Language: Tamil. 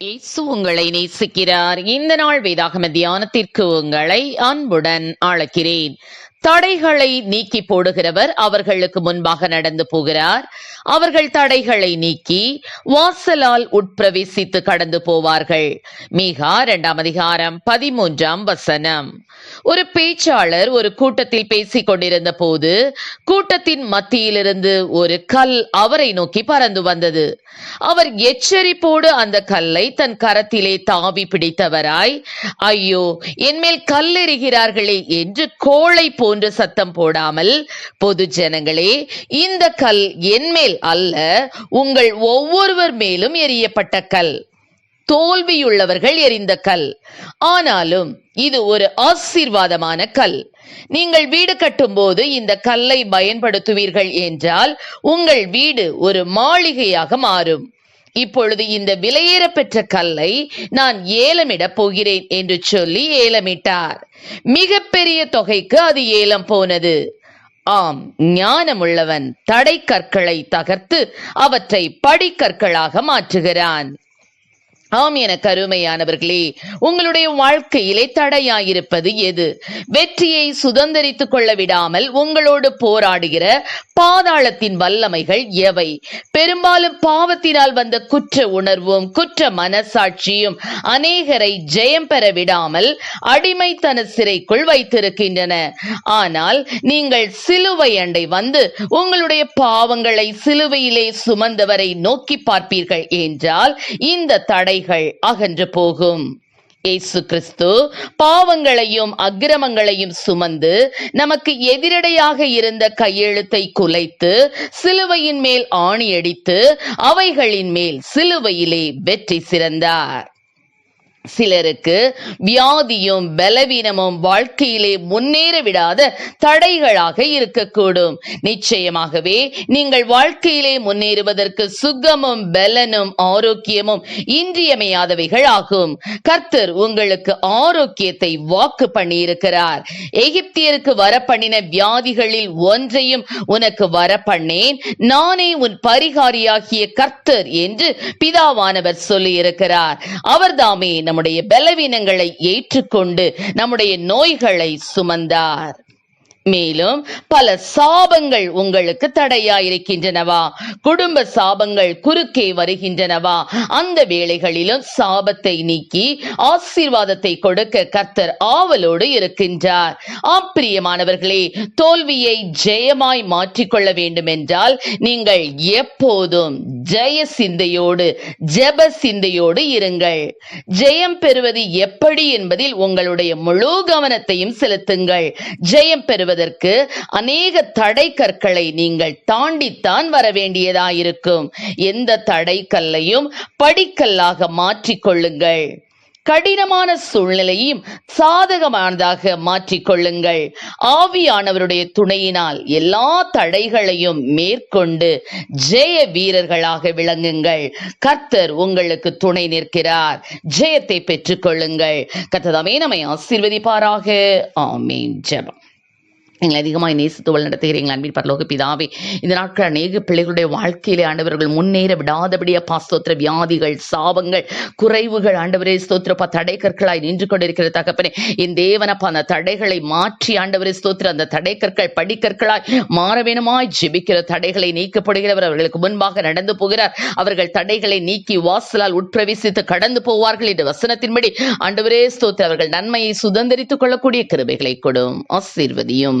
இயேசு உங்களை நேசிக்கிறார். இந்த நாள் வேதாகம தியானத்திற்கு உங்களை அன்புடன் அழைக்கிறேன். தடைகளை நீக்கி போடுகிறவர் அவர்களுக்கு முன்பாக நடந்து போகிறார். அவர்கள் தடைகளை நீக்கி வாசலால் உட்பிரவேசித்து கடந்து போவார்கள். மீகா இரண்டாம் அதிகாரம் பதிமூன்றாம் வசனம். ஒரு பேச்சாளர் ஒரு கூட்டத்தில் பேசிக் கொண்டிருந்த போது கூட்டத்தின் மத்தியிலிருந்து ஒரு கல் அவரை நோக்கி பறந்து வந்தது. அவர் எச்சரிப்போடு அந்த கல்லை தன் கரத்திலே தாவி பிடித்தவராய் ஐயோ என்மேல் கல் என்று என்று கோழை போன்று சத்தம் போடாமல் பொது ஜனங்களே இந்த கல் என்மேல் அல்ல உங்கள் ஒவ்வொருவர் மேலும் எரியப்பட்ட கல். தோல்வியுள்ளவர்கள் எரிந்த கல். ஆனாலும் இது ஒரு ஆசீர்வாதமான கல். நீங்கள் வீடு கட்டும்போது இந்த கல்லை பயன்படுத்துவீர்கள் என்றால் உங்கள் வீடு ஒரு மாளிகையாக மாறும். இப்பொழுது இந்த விலையேற பெற்ற கல்லை நான் ஏலமிடப் போகிறேன் என்று சொல்லி ஏலமிட்டார். மிகப்பெரிய தொகைக்கு அது ஏலம் போனது. ஆம் ஞானமுள்ளவன் தடை கற்களை தகர்த்து அவற்றை படிக்கற்களாக மாற்றுகிறான். ஆம் என கருமையானவர்களே உங்களுடைய வாழ்க்கையிலே தடையாயிருப்பது எது? வெற்றியை சுதந்திரித்துக் கொள்ள விடாமல் உங்களோடு போராடுகிற பாதாளத்தின் வல்லமைகள் எவை? பெரும்பாலும் பாவத்தினால் வந்த குற்ற உணர்வும் குற்ற மனசாட்சியும் அநேகரை ஜெயம் பெற விடாமல் அடிமைத்தன சிறைக்குள் வைத்திருக்கின்றன. ஆனால் நீங்கள் சிலுவை அண்டை வந்து உங்களுடைய பாவங்களை சிலுவையிலே சுமந்தவரை நோக்கி பார்ப்பீர்கள் என்றால் இந்த தடை தடைகள் அகன்று போகும். இயேசு கிறிஸ்து பாவங்களையும் அக்கிரமங்களையும் சுமந்து நமக்கு எதிரடையாக இருந்த கையெழுத்தை குலைத்து சிலுவையின் மேல் ஆணியடித்து அவைகளின் மேல் சிலுவையிலே வெற்றி சிறந்தார். சிலருக்கு வியாதியும் பலவீனமும் வாழ்க்கையிலே முன்னேற விடாத தடைகளாக இருக்கக்கூடும். நிச்சயமாகவே நீங்கள் வாழ்க்கையிலே முன்னேறுவதற்கு சுகமும் பலனும் ஆரோக்கியமும் இன்றியமையாதவைகள் ஆகும். கர்த்தர் உங்களுக்கு ஆரோக்கியத்தை வாக்கு பண்ணியிருக்கிறார். எகிப்தியருக்கு வர பண்ணின வியாதிகளில் ஒன்றையும் உனக்கு வர பண்ணேன் நானே உன் பரிகாரியாகிய கர்த்தர் என்று பிதாவானவர் சொல்லியிருக்கிறார். அவர்தாமே நம்முடைய பலவீனங்களை ஏற்றுக்கொண்டு நம்முடைய நோய்களை சுமந்தார். மேலும் பல சாபங்கள் உங்களுக்கு தடையாயிருக்கின்றனவா? குடும்ப சாபங்கள் குறுக்கே வருகின்றனவா? அந்த வேளைகளிலும் சாபத்தை நீக்கி ஆசீர்வாதத்தை கொடுக்க கர்த்தர் ஆவலோடு இருக்கின்றார். ஆப்பிரியமானவர்களே தோல்வியை ஜெயமாய் மாற்றிக்கொள்ள வேண்டும் என்றால் நீங்கள் எப்போதும் ஜெய சிந்தையோடு ஜெப சிந்தையோடு இருங்கள். ஜெயம் பெறுவது எப்படி என்பதில் உங்களுடைய முழு கவனத்தையும் செலுத்துங்கள். ஜெயம் பெறுவது பெறுவதற்கு அநேக தடை கற்களை நீங்கள் தாண்டித்தான் வர வேண்டியதாயிருக்கும் எந்த தடை கல்லையும் படிக்கல்லாக மாற்றிக்கொள்ளுங்கள். கடினமான சூழ்நிலையும் சாதகமானதாக மாற்றிக்கொள்ளுங்கள். ஆவியானவருடைய துணையினால் எல்லா தடைகளையும் மேற்கொண்டு ஜெய வீரர்களாக விளங்குங்கள். கர்த்தர் உங்களுக்கு துணை நிற்கிறார். ஜெயத்தை பெற்றுக்கொள்ளுங்கள். கத்ததாமே நம்மை ஆசீர்வதிப்பாராக. ஆமீன். ஜபம். நீங்கள் அதிகமாக நேசித்து வழிநடத்துகிறீங்க அன்பின் பரலோக பிதாவே. இந்த நாட்கள் அநேக பிள்ளைகளுடைய வாழ்க்கையிலே ஆண்டவர்கள் முன்னேற விடாதபடியா பாஸ்தோத்திர வியாதிகள் சாபங்கள் குறைவுகள் ஆண்டவரே ஸ்தோத்திரப்பா தடை கற்களாய் நின்று கொண்டிருக்கிற தகப்பனே என் தேவனப்பா அந்த தடைகளை மாற்றி ஆண்டவரே ஸ்தோத்திர அந்த தடை கற்கள் படிக்கற்களாய் மாற வேணுமாய் ஜெபிக்கிற தடைகளை நீக்கப்படுகிறவர் அவர்களுக்கு முன்பாக நடந்து போகிறார். அவர்கள் தடைகளை நீக்கி வாசலால் உட்பிரவேசித்து கடந்து போவார்கள் என்ற வசனத்தின்படி ஆண்டவரே ஸ்தோத்திர அவர்கள் நன்மையை சுதந்திரித்துக் கொள்ளக்கூடிய கிருபைகளை கொடும் ஆசீர்வதியும்.